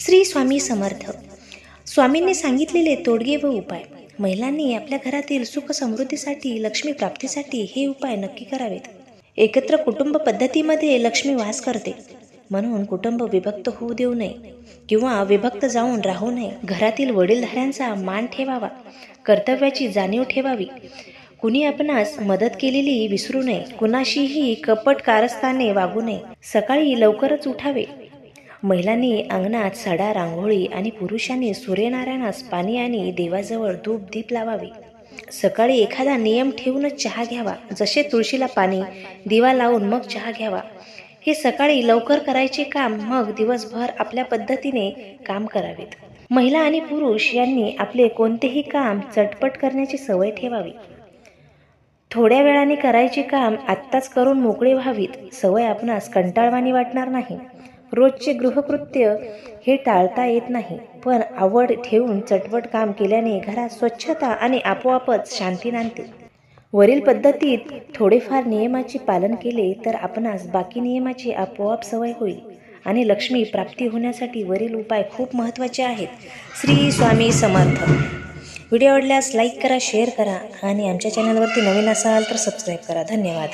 श्री स्वामी समर्थ. स्वामींनी सांगितलेले तोडगे व उपाय. महिलांनी आपल्या घरातील सुख समृद्धीसाठी लक्ष्मी प्राप्तीसाठी हे उपाय नक्की करावेत. एकत्र कुटुंब पद्धतीमध्ये लक्ष्मी वास करते. म्हणून कुटुंब विभक्त होऊ देऊ नये किंवा विभक्त जाऊन राहू नये. घरातील वडीलधाऱ्यांचा मान ठेवावा. कर्तव्याची जाणीव ठेवावी. कुणी आपणास मदत केलेली विसरू नये. कुणाशीही कपट कारस्थाने वागू नये. सकाळी लवकरच उठावे. महिलांनी अंगणात सडा रांगोळी आणि पुरुषांनी सूर्यनारायणास पाणी आणि देवाजवळ धूप दीप लावावे. सकाळी एखादा नियम ठेवूनच चहा घ्यावा. जसे तुळशीला पाणी दिवा लावून मग चहा घ्यावा. हे सकाळी लवकर करायचे काम मग दिवसभर आपल्या पद्धतीने काम करावेत. महिला आणि पुरुष यांनी आपले कोणतेही काम चटपट करण्याची सवय ठेवावी. थोड्या वेळाने करायचे काम आत्ताच करून मोकळे व्हावीत. सवय आपणास कंटाळवाणी वाटणार नाही. रोजचे गृहकृत्य हे टाळता येत नाही. पण आवड ठेवून चटपट काम केल्याने घरात स्वच्छता आणि आपोआपच शांती नांदते. वरील पद्धतीत थोडेफार नियमाचे पालन केले तर आपणास बाकी नियमाची आपोआप सवय होईल आणि लक्ष्मी प्राप्ती होण्यासाठी वरील उपाय खूप महत्त्वाचे आहेत. श्री स्वामी समर्थ. व्हिडिओ आवडल्यास लाईक करा शेअर करा आणि आमच्या चॅनलवरती नवीन असाल तर सबस्क्राईब करा. धन्यवाद.